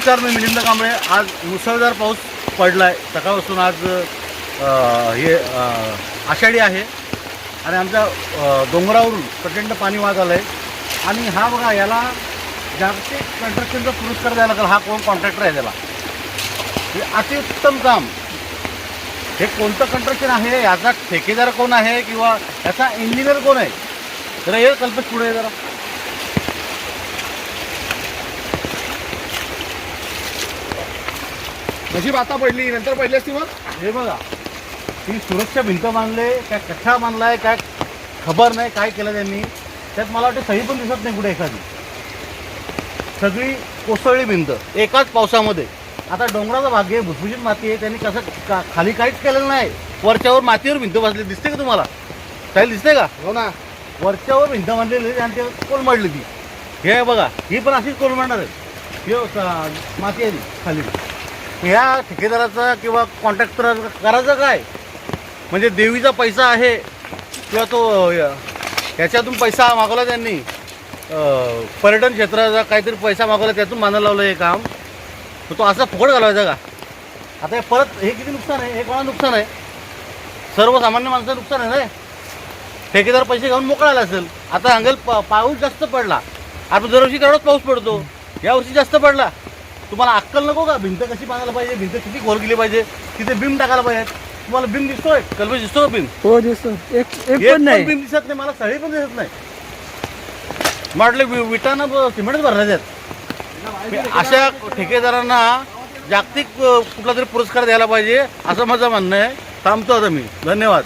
नमस्कार मी मिलिंद कांबळे. आज मुसळधार पाऊस पडला आहे सकाळपासून आज हे आषाढी आहे. आणि आमच्या डोंगरावरून प्रचंड पाणी वाहत आलं आहे आणि हा बघा याला जागतिक कन्स्ट्रक्शनचा पुरस्कार द्यायला लागला. हा कोण? कॉन्ट्रॅक्टर आहे त्याला. हे अतिउत्तम काम. हे कोणतं कन्स्ट्रक्शन आहे? याचा ठेकेदार कोण आहे? किंवा याचा इंजिनियर कोण आहे? जरा हे कल्पच पुढे जरा. नशीब आता पडली नंतर पडली असती मग? हे बघा ती सुरक्षा भिंत बांधले काय कठ्ठा बांधलाय काय खबर नाही काय केलं त्यांनी त्यात मला वाटतं सही पण दिसत नाही कुठे एखादी. सगळी कोसळली भिंत एकाच पावसामध्ये. आता डोंगराचा भाग आहे भुसभुशीत माती आहे त्यांनी कसं का खाली काहीच केलेलं नाही. वरच्यावर मातीवर भिंत बसली दिसते का तुम्हाला? काही दिसते का? हो ना. वरच्यावर भिंत बांधलेली आणि ते कोलमडली ती. हे बघा ही पण अशीच कोलमडणार आहे. हे माती आहे ती खाली. ह्या ठेकेदाराचा किंवा कॉन्ट्रॅक्टर करायचं काय? म्हणजे देवीचा पैसा आहे किंवा तो ह्याच्यातून पैसा मागवला त्यांनी. पर्यटन क्षेत्राचा काहीतरी पैसा मागवला त्यातून मानायला लावलं हे काम. तर तो असा फुकट घालवायचा का? आता हे परत हे किती नुकसान आहे? हे कोणा नुकसान आहे? सर्वसामान्य माणसाचं नुकसान आहे ना ठेकेदार पैसे घेऊन मोकळाला असेल. आता सांगेल पाऊस जास्त पडला. आपण दरवर्षी तेवढाच पाऊस पडतो. यावर्षी जास्त पडला. तुम्हाला अक्कल नको का? भिंत कशी बांधायला पाहिजे? भिंत किती खोल केली पाहिजे? तिथे बीम टाकायला पाहिजे. तुम्हाला बीम दिसतोय? कल्पेश दिसतो बीम? हो दिसतो. एक एक एक पण नाही. बीम दिसत नाही. मला सळी पण दिसत नाही. म्हटलं विटानं ब- सिमेंटच भरले त्यात अशा ठेकेदारांना जागतिक कुठला तरी पुरस्कार द्यायला पाहिजे असं माझं म्हणणं आहे. थांबतो आता मी. धन्यवाद.